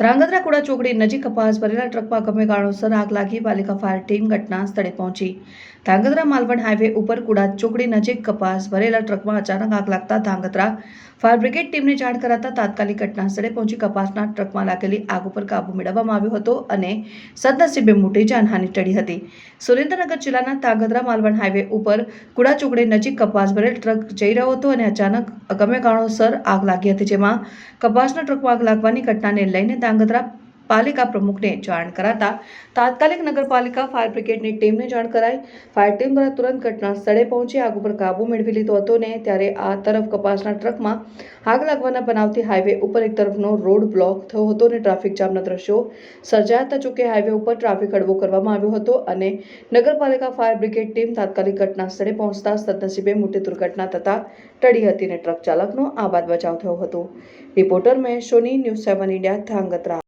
ધ્રાંગધ્રા કુડા ચોકડી નજીક કપાસ ભરેલા ટ્રકમાં ગમે કારણોસર આગ લાગી પાલિકા ફાયર ટીમ ઘટના સ્થળે પહોંચી. ધ્રાંગધ્રા માલવણ હાઈવે ઉપર કુડા ચોકડી નજીક કપાસ ભરેલા ટ્રકમાં અચાનક આગ લાગતા ધ્રાંગધ્રા ફાયર બ્રિગેડ ટીમને જાણ કરાતા તાત્કાલિક ઘટના સ્થળે પહોંચી કપાસના ટ્રકમાં લાગેલી આગ ઉપર કાબુ મેળવવામાં આવ્યો હતો અને સદનસીબે મોટી જાનહાની ટળી હતી. સુરેન્દ્રનગર જિલ્લાના ધ્રાંગધ્રા માલવણ હાઈવે ઉપર કુડા ચોકડી નજીક કપાસ ભરેલ ટ્રક જઈ રહ્યો હતો અને અચાનક અગમ્ય કારણોસર આગ લાગી હતી, જેમાં કપાસના ટ્રકમાં આગ લાગવાની ઘટનાને લઈને തങ്കത്ര પાલિકા પ્રમુખને જાણ કરાતા તાત્કાલિક નગરપાલિકા ફાયર બ્રિગેડની ટીમને જાણ કરાઈ. ફાયર ટીમ દ્વારા તુરંત ઘટના સ્થળે પહોંચી આગ ઉપર કાબુ મેળવી લીધો હતો ને ત્યારે આ તરફ કપાસના ટ્રકમાં આગ લાગવાના બનાવથી હાઈવે ઉપર એક તરફનો રોડ બ્લોક થયો હતો અને ટ્રાફિક જામના દ્રશ્યો સર્જાતા જોકે હાઈવે ઉપર ટ્રાફિક હળવો કરવામાં આવ્યો હતો અને નગરપાલિકા ફાયર બ્રિગેડ ટીમ તાત્કાલિક ઘટના સ્થળે પહોંચતા સદનસીબે મોટી દુર્ઘટના થતાં ટળી હતી અને ટ્રક ચાલકનો આબાદ બચાવ થયો હતો. Reporter Mahesh Soni, news seven India Dhrangadhra